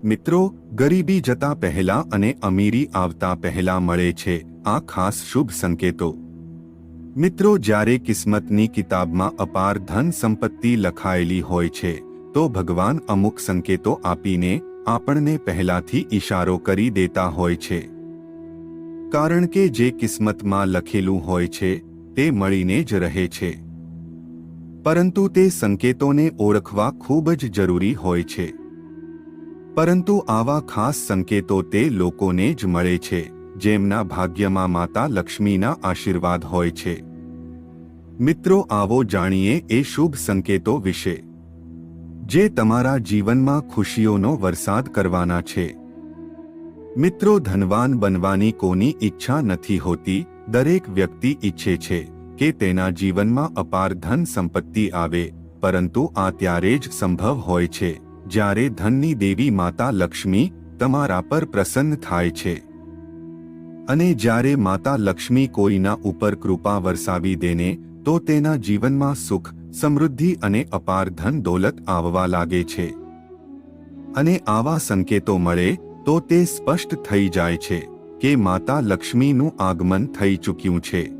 મિત્રો, ગરીબી જતા પહેલા અને અમીરી આવતા પહેલા મળે છે આ ખાસ શુભ સંકેતો. મિત્રો, જ્યારે કિસ્મતની કિતાબમાં અપાર ધન સંપત્તિ લખાયેલી હોય છે, તો ભગવાન અમુક સંકેતો આપીને આપણને પહેલાથી ઈશારો કરી દેતા હોય છે. કારણ કે જે કિસ્મતમાં લખેલું હોય છે, તે મળીને જ રહે છે. પરંતુ તે સંકેતોને ઓળખવા ખૂબ જ જરૂરી હોય છે. પરંતુ આવા ખાસ સંકેતો તે લોકોને જ મળે છે, જેમના ભાગ્યમાં માતા લક્ષ્મીના આશીર્વાદ હોય છે. મિત્રો, આવો જાણીએ એ શુભ સંકેતો વિશે. જે તમારા જીવનમાં ખુશીઓનો વરસાદ કરવાના છે. મિત્રો, ધનવાન બનવાની કોની ઈચ્છા નથી હોતી, દરેક વ્યક્તિ ઈચ્છે છે કે તેના જીવનમાં અપાર ધન સંપત્તિ આવે, પરંતુ આ ત્યારે જ સંભવ હોય છે. જ્યારે ધનની દેવી માતા લક્ષ્મી તમારા પર પ્રસન્ન થાય છે. અને જ્યારે માતા લક્ષ્મી કોઈના ઉપર કૃપા વરસાવી દેને, તો તેના જીવનમાં સુખ, સમૃદ્ધિ અને અપાર ધન દોલત આવવા લાગે છે. અને આવા સંકેતો મળે, તો તે સ્પષ્ટ થઈ જાય છે કે માતા લક્ષ્મીનું આગમન થઈ ચૂક્યું છે.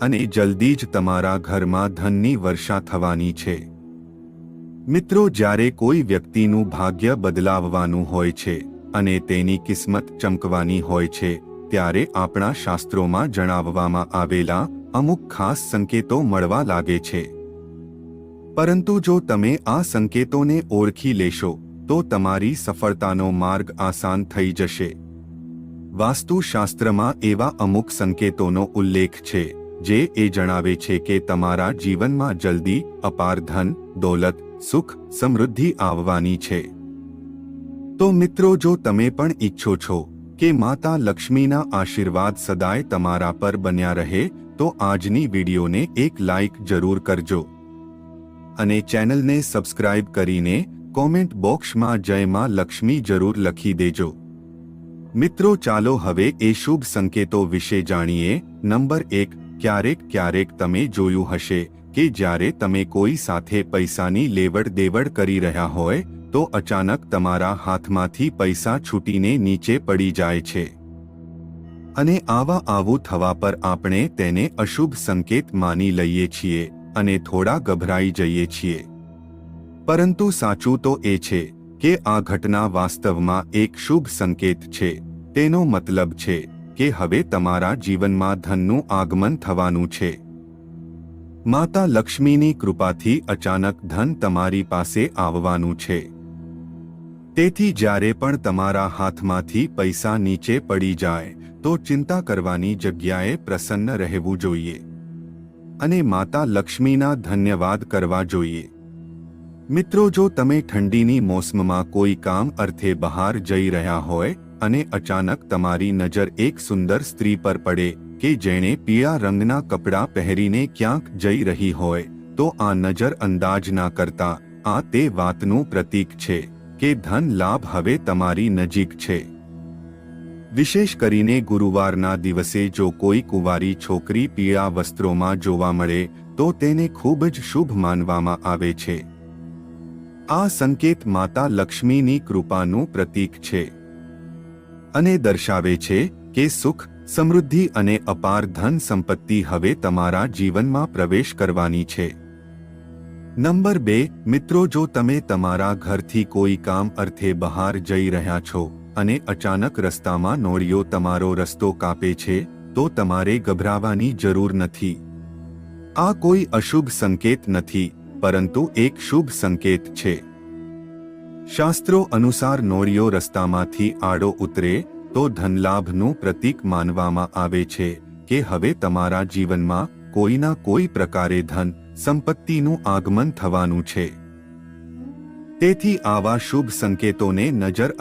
અને જલ્દી જ તમારા ઘરમાં ધનની વર્ષા થવાની છે. મિત્રો, જ્યારે કોઈ વ્યક્તિનું ભાગ્ય બદલાવવાનું હોય છે અને તેની કિસ્મત ચમકવાની હોય છે, ત્યારે આપણા શાસ્ત્રોમાં જણાવવામાં આવેલા અમુક ખાસ સંકેતો મળવા લાગે છે. પરંતુ જો તમે આ સંકેતોને ઓળખી લેશો, તો તમારી સફળતાનો માર્ગ આસાન થઈ જશે. વાસ્તુશાસ્ત્રમાં એવા અમુક સંકેતોનો ઉલ્લેખ છે, જે એ જણાવે છે કે તમારા જીવનમાં જલ્દી અપાર ધન, દોલત સુખ, સમૃદ્ધિ આવવાની છે. તો મિત્રો, જો તમે પણ ઈચ્છો છો કે માતા લક્ષ્મીના આશીર્વાદ સદાય તમારા પર બન્યા રહે, તો આજની વિડીયોને એક લાઇક જરૂર કરજો. અને ચેનલને સબસ્ક્રાઇબ કરીને કોમેન્ટ બોક્સમાં જય માં લક્ષ્મી જરૂર લખી દેજો. મિત્રો, ચાલો હવે એ શુભ સંકેતો વિશે જાણીએ. નંબર એક, ક્યારેક ક્યારેક તમે જોયું હશે. કે જ્યારે તમે કોઈ સાથે પૈસાની લેવડ દેવડ કરી રહ્યા હોય, તો અચાનક તમારા હાથમાંથી પૈસા છૂટીને નીચે પડી જાય છે. અને આવા આવું થવા પર આપણે તેને અશુભ સંકેત માની લઈએ છીએ અને થોડા ગભરાઈ જઈએ છીએ. પરંતુ સાચું તો એ છે કે આ ઘટના વાસ્તવમાં એક શુભ સંકેત છે. તેનો મતલબ છે કે હવે તમારા જીવનમાં ધનનું આગમન થવાનું છે. માતા લક્ષ્મીની કૃપાથી અચાનક ધન તમારી પાસે આવવાનું છે. તેથી જ્યારે પણ તમારા હાથમાંથી પૈસા નીચે પડી જાય, તો ચિંતા કરવાની જગ્યાએ પ્રસન્ન રહેવું જોઈએ. અને માતા લક્ષ્મીના ધન્યવાદ કરવા જોઈએ. મિત્રો, જો તમે ઠંડીની મોસમમાં કોઈ કામ અર્થે બહાર જઈ રહ્યા હોય, અને અચાનક તમારી નજર એક સુંદર સ્ત્રી પર પડે કે જેણે પીળા રંગના કપડાં પહેરીને ક્યાંક જઈ રહી હોય, તો આ નજર અંદાજ ના કરતા, આ તે વાતનું પ્રતીક છે, કે ધન લાભ હવે તમારી નજીક છે. વિશેષ કરીને ગુરુવારના દિવસે જો કોઈ કુંવારી છોકરી પીળા વસ્ત્રોમાં જોવા મળે, તો તેને ખૂબ જ શુભ માનવામાં આવે છે. આ સંકેત માતા લક્ષ્મીની કૃપાનું પ્રતીક છે. અને દર્શાવે છે કે સુખ સમૃદ્ધિ અને અપાર ધન સંપત્તિ હવે તમારા જીવનમાં પ્રવેશ કરવાની છે. નંબર બે, મિત્રો જો તમે તમારા ઘરથી કોઈ કામ અર્થે બહાર જઈ રહ્યા છો અને અચાનક રસ્તામાં નોળિયો તમારો રસ્તો કાપે છે, તો તમારે ગભરાવાની જરૂર નથી. આ કોઈ અશુભ સંકેત નથી, પરંતુ એક શુભ સંકેત છે. શાસ્ત્રો અનુસાર નોળિયો રસ્તામાંથી આડો ઉતરે તો ધનલાભનું પ્રતીક માનવામાં આવે છે કે હવે તમારા જીવનમાં કોઈના કોઈ પ્રકારે ધન સંપત્તિનું આગમન થવાનું છે. તેથી આવા શુભ સંકેતોને નજર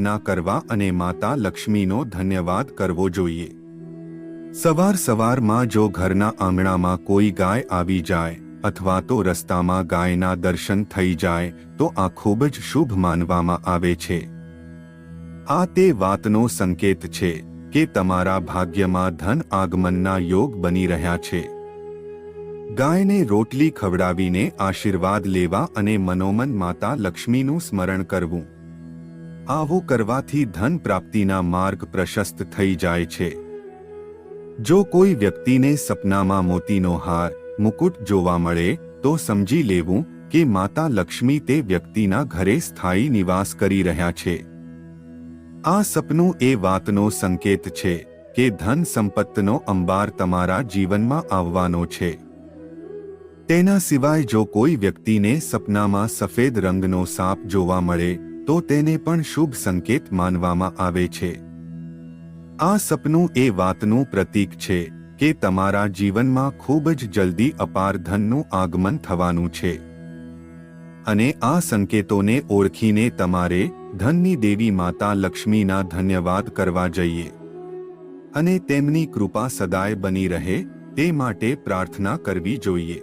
ના કરવા અને માતા લક્ષ્મીનો ધન્યવાદ કરવો જોઈએ. સવાર સવારમાં જો ઘરના આંગણામાં કોઈ ગાય આવી જાય અથવા તો રસ્તામાં ગાયના દર્શન થઈ જાય તો આ ખૂબ જ શુભ માનવામાં આવે છે. આ તે વાતનો સંકેત છે કે તમારા ભાગ્યમાં ધન આગમનના યોગ બની રહ્યા છે. ગાયને રોટલી ખવડાવીને આશીર્વાદ લેવા અને મનોમન માતા લક્ષ્મીનું સ્મરણ કરવું. આવું કરવાથી ધન પ્રાપ્તિના માર્ગ પ્રશસ્ત થઈ જાય છે. જો કોઈ વ્યક્તિને સપનામાં મોતીનો હાર, મુકુટ જોવા મળે, તો સમજી લેવું કે માતા લક્ષ્મી તે વ્યક્તિના ઘરે સ્થાયી નિવાસ કરી રહ્યા છે. આ સપનું એ વાતનો સંકેત છે કે ધન સંપત્તિનો અંબાર તમારા જીવનમાં આવવાનો છે. તેના સિવાય જો કોઈ વ્યક્તિને સપનામાં સફેદ રંગનો સાપ જોવા મળે, તો તેને પણ શુભ સંકેત માનવામાં આવે છે. આ સપનું એ વાતનું પ્રતીક છે કે તમારા જીવનમાં ખૂબ જ જલ્દી અપાર ધનનું આગમન થવાનું છે. અને આ સંકેતોને ઓળખીને તમારે ધનની દેવી માતા લક્ષ્મીના ધન્યવાદ કરવા જઈએ. અને તેમની કૃપા સદાય બની રહે, તે માટે પ્રાર્થના કરવી જોઈએ.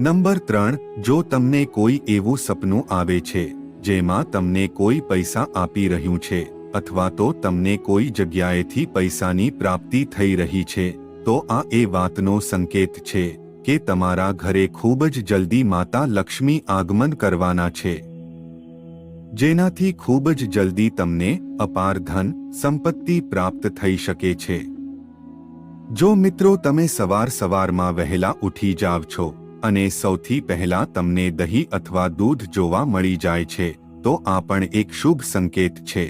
નંબર ત્રણ, જો તમને કોઈ એવું સપનું આવે છે, જેમાં તમને કોઈ પૈસા આપી રહ્યું છે, અથવા તો તમને કોઈ જગ્યાએથી પૈસાની પ્રાપ્તિ થઈ રહી છે, તો આ એ વાતનો સંકેત છે કે તમારા ઘરે ખૂબ જ જલ્દી માતા લક્ષ્મી આગમન કરવાના છે. જેનાથી ખૂબ જ જલ્દી તમને અપાર ધન, સંપત્તિ પ્રાપ્ત થઈ શકે છે. જો મિત્રો તમે સવાર સવારમાં વહેલા ઉઠી જાવ છો અને સૌથી પહેલા તમને દહીં અથવા દૂધ જોવા મળી જાય છે, તો આ પણ એક શુભ સંકેત છે.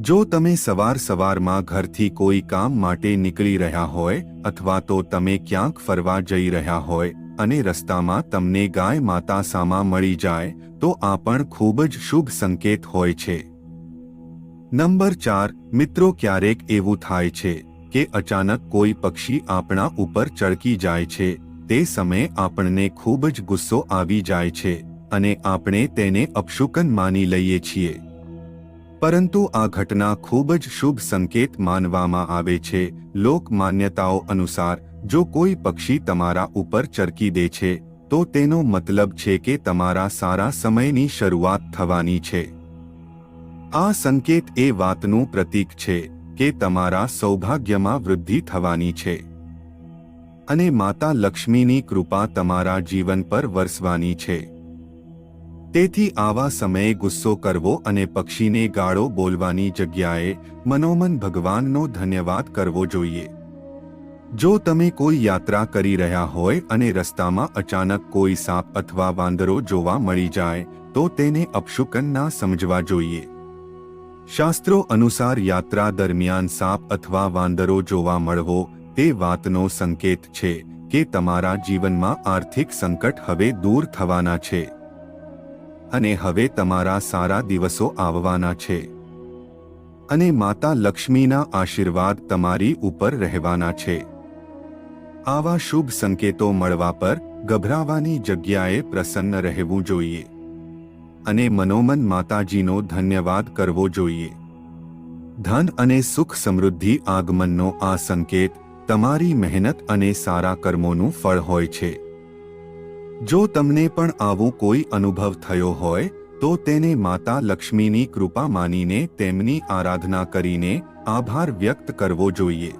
જો તમે સવાર સવારમાં ઘરથી કોઈ કામ માટે નીકળી રહ્યા હોય અથવા તો તમે ક્યાંક ફરવા જઈ રહ્યા હોય અને રસ્તામાં તમને ગાય માતા સામા મળી જાય, તો આ પણ ખૂબ જ શુભ સંકેત હોય છે. નંબર ચાર, મિત્રો ક્યારેક એવું થાય છે કે અચાનક કોઈ પક્ષી આપણા ઉપર ચડકી જાય છે, તે સમયે આપણને ખૂબ જ ગુસ્સો આવી જાય છે અને આપણે તેને અપશુકન માની લઈએ છીએ. પરંતુ આ ઘટના ખૂબ જ શુભ સંકેત માનવામાં આવે છે, લોક માન્યતાઓ અનુસાર જો કોઈ પક્ષી તમારા ઉપર ચરકી દે છે, તો તેનો મતલબ છે કે તમારા સારા સમયની શરૂઆત થવાની છે. આ સંકેત એ વાતનું પ્રતીક છે કે તમારા સૌભાગ્યમાં વૃદ્ધિ થવાની છે. અને માતા લક્ષ્મીની કૃપા તમારા જીવન પર વરસવાની છે. તેથી આવા સમયે ગુસ્સો કરવો અને પક્ષીને ગાળો બોલવાની જગ્યાએ મનોમન ભગવાનનો ધન્યવાદ કરવો જોઈએ. જો તમે કોઈ યાત્રા કરી રહ્યા હોય અને રસ્તામાં અચાનક કોઈ સાપ અથવા વાંદરો જોવા મળી જાય, તો તેને અપશુકન ના સમજવા જોઈએ. શાસ્ત્રો અનુસાર યાત્રા દરમિયાન સાપ અથવા વાંદરો જોવા મળવો, તે વાતનો સંકેત છે કે તમારા જીવનમાં આર્થિક સંકટ હવે દૂર થવાના છે. અને હવે તમારા સારા દિવસો આવવાના છે. અને માતા લક્ષ્મીના આશીર્વાદ તમારી ઉપર રહેવાના છે. આવા શુભ સંકેતો મળવા પર ગભરાવાની જગ્યાએ પ્રસન્ન રહેવું જોઈએ. અને મનોમન માતાજીનો ધન્યવાદ કરવો જોઈએ. ધન અને સુખ સમૃદ્ધિ આગમનનો આ સંકેત તમારી મહેનત અને સારા કર્મોનું ફળ હોય છે. જો તમને પણ આવો કોઈ અનુભવ થયો હોય, તો તેને માતા લક્ષ્મીની કૃપા માનીને તેમની આરાધના કરીને આભાર વ્યક્ત કરવો જોઈએ.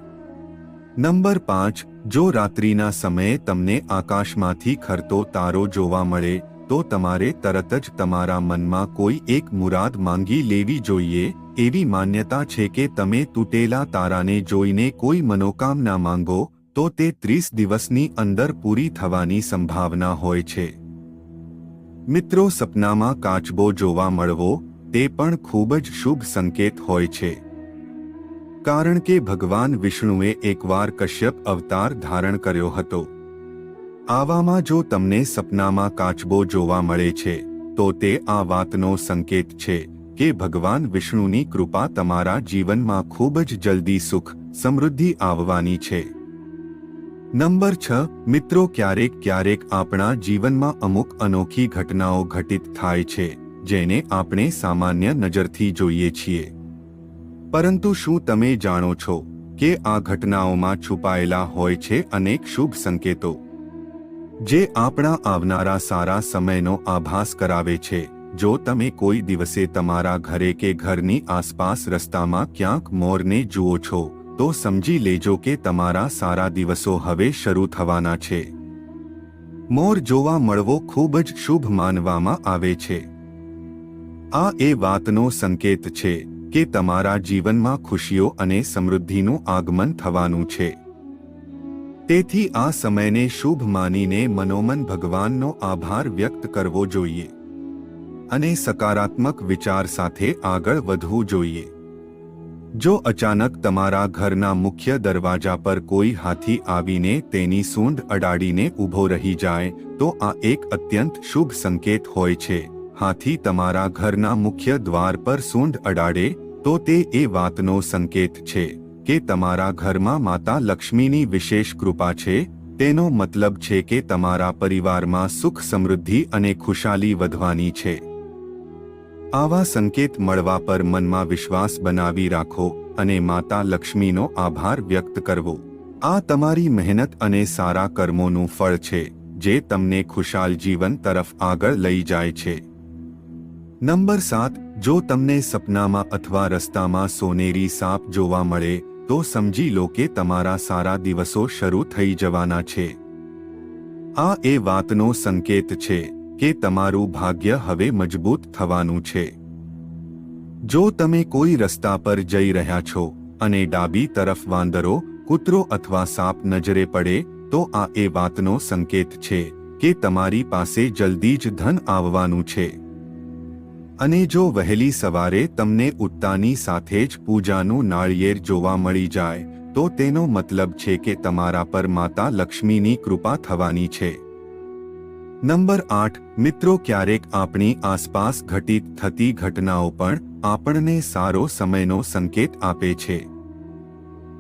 નંબર પાંચ, જો રાત્રિના સમયે તમને આકાશમાંથી ખરતો તારો જોવા મળે, તો તમારે તરત જ તમારા મનમાં કોઈ એક મુરાદ માંગી લેવી જોઈએ, એવી માન્યતા છે કે તમે તૂટેલા તારાને જોઈને કોઈ મનોકામના માંગો, તો તે ત્રીસ દિવસની અંદર પૂરી થવાની સંભાવના હોય છે. મિત્રો, સપનામાં કાચબો જોવા મળવો, તે પણ ખૂબ જ શુભ સંકેત હોય છે. કારણ કે ભગવાન વિષ્ણુએ એકવાર કશ્યપ અવતાર ધારણ કર્યો હતો. આવામાં જો તમને સપનામાં કાચબો જોવા મળે છે, તો તે આ વાતનો સંકેત છે કે ભગવાન વિષ્ણુની કૃપા તમારા જીવનમાં ખૂબ જ જલ્દી સુખ, સમૃદ્ધિ આવવાની છે. નંબર છ, મિત્રો ક્યારેક ક્યારેક આપણા જીવનમાં અમુક અનોખી ઘટનાઓ ઘટિત થાય છે, જેને આપણે સામાન્ય નજરથી જોઈએ છીએ. પરંતુ શું તમે જાણો છો કે આ ઘટનાઓમાં છુપાયેલા હોય છે અનેક શુભ સંકેતો? જે આપણા આવનારા સારા સમયનો આભાસ કરાવે છે. જો તમે કોઈ દિવસે તમારા ઘરે કે ઘરની આસપાસ રસ્તામાં ક્યાંક મોરને જુઓ છો, તો સમજી લેજો કે તમારા સારા દિવસો હવે શરૂ થવાના છે. મોર જોવા મળવો ખૂબ જ શુભ માનવામાં આવે છે. આ એ વાતનો સંકેત છે. કે તમારા જીવનમાં ખુશીઓ અને સમૃદ્ધિનું આગમન થવાનું છે. તેથી આ સમયને શુભ માનીને મનોમન ભગવાનનો આભાર વ્યક્ત કરવો જોઈએ. અને સકારાત્મક વિચાર સાથે આગળ વધવું જોઈએ. જો અચાનક તમારા ઘરના મુખ્ય દરવાજા પર કોઈ હાથી આવીને તેની સૂંઢ અડાડીને ઊભો રહી જાય, તો આ એક અત્યંત શુભ સંકેત હોય છે. હાથી તમારા ઘરના મુખ્ય દ્વાર પર સૂંઢ અડાડે, તો તે એ વાતનો સંકેત છે કે તમારા ઘરમાં માતા લક્ષ્મીની વિશેષ કૃપા છે, તેનો મતલબ છે કે તમારા પરિવારમાં સુખ સમૃદ્ધિ અને ખુશાલી વધવાની છે. આવા સંકેત મળવા પર મનમાં વિશ્વાસ બનાવી રાખો અને માતા લક્ષ્મીનો આભાર વ્યક્ત કરવો. આ તમારી મહેનત અને સારા કર્મોનું ફળ છે, જે તમને ખુશાલ જીવન તરફ આગળ લઈ જાય છે. નંબર સાત, જો તમને સપનામાં અથવા રસ્તામાં સોનેરી સાપ જોવા મળે, તો સમજી લો કે તમારા સારા દિવસો શરૂ થઈ જવાના છે. આ એ વાતનો સંકેત છે કે તમારું ભાગ્ય હવે મજબૂત થવાનું છે. જો તમે કોઈ રસ્તા પર જઈ રહ્યા છો અને ડાબી તરફ વાંદરો, કૂતરો અથવા સાપ નજરે પડે, તો આ એ વાતનો સંકેત છે કે તમારી પાસે જલ્દી જ ધન આવવાનું છે. અને જો વહેલી સવારે તમને ઉત્તાની સાથે જ પૂજાનું નાળિયેર જોવા મળી જાય, તો તેનો મતલબ છે કે તમારા પર માતા લક્ષ્મીની કૃપા થવાની છે. નંબર આઠ, મિત્રો ક્યારેક આપણી આસપાસ ઘટિત થતી ઘટનાઓ પણ આપણને સારો સમયનો સંકેત આપે છે.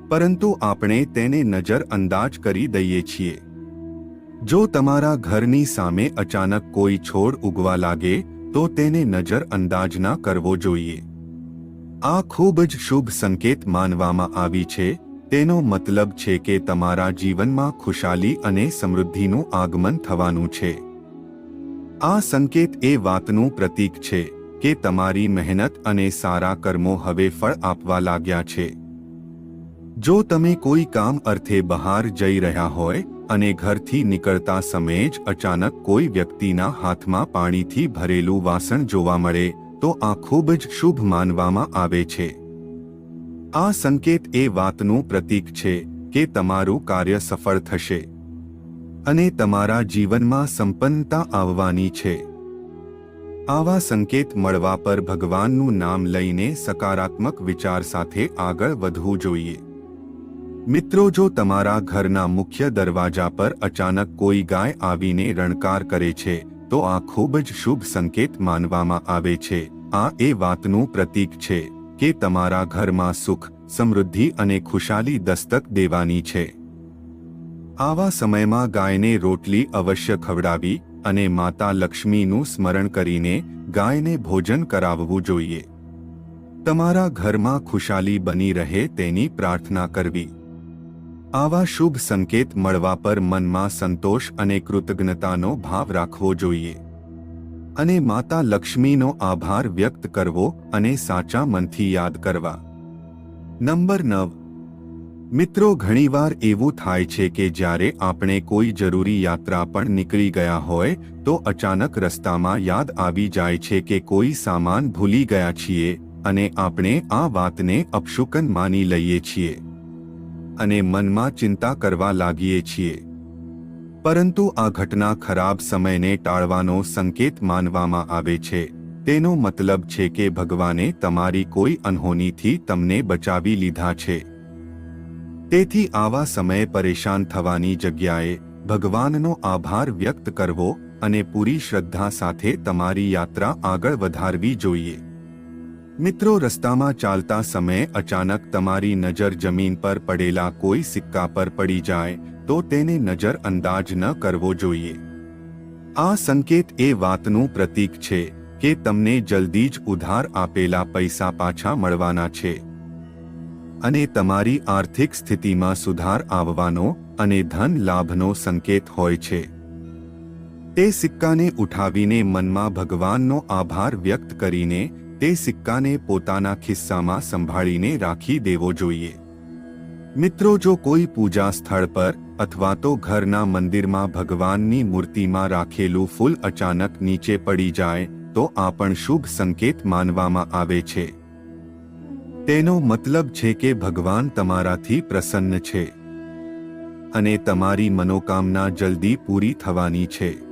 પરંતુ આપણે તેને નજર અંદાજ કરી દઈએ છીએ. જો તમારા ઘરની સામે અચાનક કોઈ છોડ ઉગવા લાગે તો તેને નજર ના કરવો જોઈએ. આ ખૂબ જ શુભ સંકેત માનવામાં આવી છે, તેનો મતલબ છે કે તમારા જીવનમાં ખુશાલી અને સમૃદ્ધિનું આગમન થવાનું છે. આ સંકેત એ વાતનું પ્રતીક છે કે તમારી મહેનત અને સારા કર્મો હવે ફળ આપવા લાગ્યા છે. જો તમે કોઈ કામ અર્થે બહાર જઈ રહ્યા હોય અને ઘરથી નીકળતા સમયે જ અચાનક કોઈ વ્યક્તિના હાથમાં પાણીથી ભરેલું વાસણ જોવા મળે, તો આ ખૂબ જ શુભ માનવામાં આવે છે. આ સંકેત એ વાતનું પ્રતીક છે કે તમારું કાર્ય સફળ થશે. અને તમારા જીવનમાં સંપન્નતા આવવાની છે. આવા સંકેત મળવા પર ભગવાનનું નામ લઈને સકારાત્મક વિચાર સાથે આગળ વધવું જોઈએ. મિત્રો, જો તમારા ઘરના મુખ્ય દરવાજા પર અચાનક કોઈ ગાય આવીને રણકાર કરે છે, તો આ ખૂબ જ શુભ સંકેત માનવામાં આવે છે. આ એ વાતનું પ્રતીક છે કે તમારા ઘરમાં સુખ, સમૃદ્ધિ અને ખુશાલી દસ્તક દેવાની છે. આવા સમયમાં ગાયને રોટલી અવશ્ય ખવડાવી અને માતા લક્ષ્મીનું સ્મરણ કરીને ગાયને ભોજન કરાવવું જોઈએ. તમારા ઘરમાં ખુશાલી બની રહે તેની પ્રાર્થના કરવી. આવા શુભ સંકેત મળવા પર મનમાં સંતોષ અને કૃતજ્ઞતાનો ભાવ રાખવો જોઈએ. અને માતા લક્ષ્મીનો આભાર વ્યક્ત કરવો અને સાચા મનથી યાદ કરવા. નંબર નવ. મિત્રો, ઘણીવાર એવું થાય છે કે જ્યારે આપણે કોઈ જરૂરી યાત્રા પણ નીકળી ગયા હોય, તો અચાનક રસ્તામાં યાદ આવી જાય છે કે કોઈ સામાન ભૂલી ગયા છીએ અને આપણે આ વાતને અપશુકન માની લઈએ છીએ. અને મનમાં ચિંતા કરવા લાગીએ છીએ. પરંતુ આ ઘટના ખરાબ સમયને ટાળવાનો સંકેત માનવામાં આવે છે. તેનો મતલબ છે કે ભગવાને તમારી કોઈ અનહોનીથી તમને બચાવી લીધા છે. તેથી આવા સમયે પરેશાન થવાની જગ્યાએ ભગવાનનો આભાર વ્યક્ત કરવો અને પૂરી શ્રદ્ધા સાથે તમારી યાત્રા આગળ વધારવી જોઈએ. મિત્રો, રસ્તામાં ચાલતા સમયે અચાનક તમારી નજર જમીન પર પડેલા કોઈ સિક્કા પર પડી જાય તો તેને નજર અંદાજ ન કરવો જોઈએ. આ સંકેત એ વાતનું પ્રતીક છે કે તમને જલ્દી જ ઉધાર આપેલા પૈસા પાછા મળવાના છે. અને તમારી આર્થિક સ્થિતિમાં સુધાર આવવાનો અને ધન લાભનો સંકેત હોય છે. તે સિક્કાને ઉઠાવીને મનમાં ભગવાનનો આભાર વ્યક્ત કરીને તે સિક્કાને પોતાના ખિસ્સામાં સંભાળીને રાખી દેવો જોઈએ. મિત્રો, જો કોઈ પૂજા સ્થળ પર અથવા તો ઘરના મંદિરમાં ભગવાનની મૂર્તિમાં રાખેલું ફૂલ અચાનક નીચે પડી જાય, તો આ પણ શુભ સંકેત માનવામાં આવે છે. તેનો મતલબ છે કે ભગવાન તમારાથી પ્રસન્ન છે. અને તમારી મનોકામના જલ્દી પૂરી થવાની છે.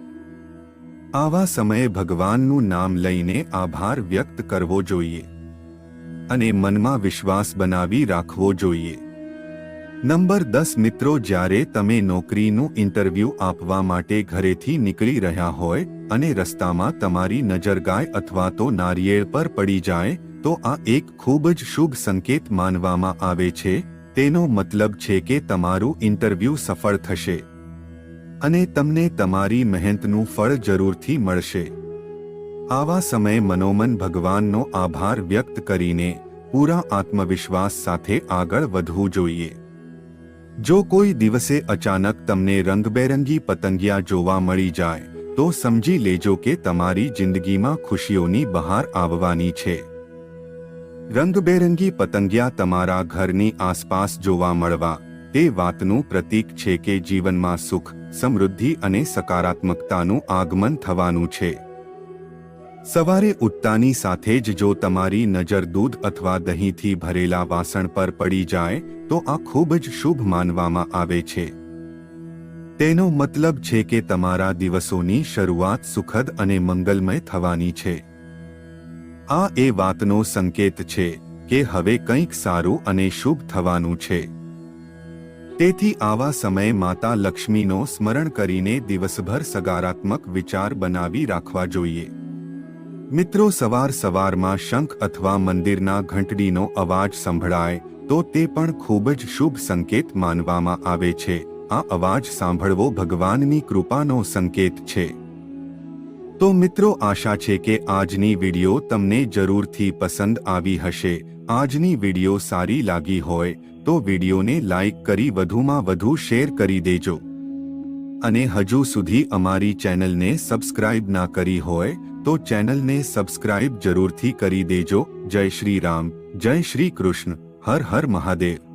આવા સમયે ભગવાનનું નામ લઈને આભાર વ્યક્ત કરવો જોઈએ અને મનમાં વિશ્વાસ બનાવી રાખવો જોઈએ. નંબર દસ, મિત્રો, જ્યારે તમે નોકરીનું ઇન્ટરવ્યૂ આપવા માટે ઘરેથી નીકળી રહ્યા હોય અને રસ્તામાં તમારી નજર ગાય અથવા તો નારિયેળ પર પડી જાય, તો આ એક ખૂબ જ શુભ સંકેત માનવામાં આવે છે. તેનો મતલબ છે કે તમારું ઇન્ટરવ્યૂ સફળ થશે. અને તમને તમારી મહેનતનું ફળ જરૂરથી મળશે. આવા સમયે મનોમન ભગવાનનો આભાર વ્યક્ત કરીને પૂરા આત્મવિશ્વાસ સાથે આગળ વધવું જોઈએ. જો કોઈ દિવસે અચાનક તમને રંગબેરંગી પતંગિયા જોવા મળી જાય, તો સમજી લેજો કે તમારી જિંદગીમાં ખુશીઓની બહાર આવવાની છે. રંગબેરંગી પતંગિયા તમારા ઘરની આસપાસ જોવા મળવા તે વાતનું પ્રતીક છે કે જીવનમાં સુખ, સમૃદ્ધિ અને સકારાત્મકતાનું આગમન થવાનું છે. સવારે ઉઠતાની સાથે જ જો તમારી નજર દૂધ અથવા દહીંથી ભરેલા વાસણ પર પડી જાય, તો આ ખૂબ જ શુભ માનવામાં આવે છે. તેનો મતલબ છે કે તમારા દિવસોની શરૂઆત સુખદ અને મંગલમય થવાની છે. આ એ વાતનો સંકેત છે કે હવે કંઈક સારું અને શુભ થવાનું છે. તેથી આવા સમયે માતા લક્ષ્મીનો સ્મરણ કરીને દિવસભર સકારાત્મક વિચાર બનાવી રાખવા જોઈએ. મિત્રો, સવાર સવારમાં શંખ અથવા મંદિરના ઘંટડીનો અવાજ સંભળાય, તો તે પણ ખૂબ જ શુભ સંકેત માનવામાં આવે છે. આ અવાજ સાંભળવો ભગવાનની કૃપાનો સંકેત છે. તો મિત્રો, આશા છે કે આજની વીડિયો તમને જરૂરથી પસંદ આવી હશે. આજની વીડિયો સારી લાગી હોય તો વિડિયોને લાઇક કરી વધુમાં વધુ શેર કરી દેજો. અને હજુ સુધી અમારી ચેનલને સબસ્ક્રાઇબ ના કરી હોય તો ચેનલને સબસ્ક્રાઇબ જરૂરથી કરી દેજો. જય શ્રી રામ, જય શ્રી કૃષ્ણ, હર હર મહાદેવ.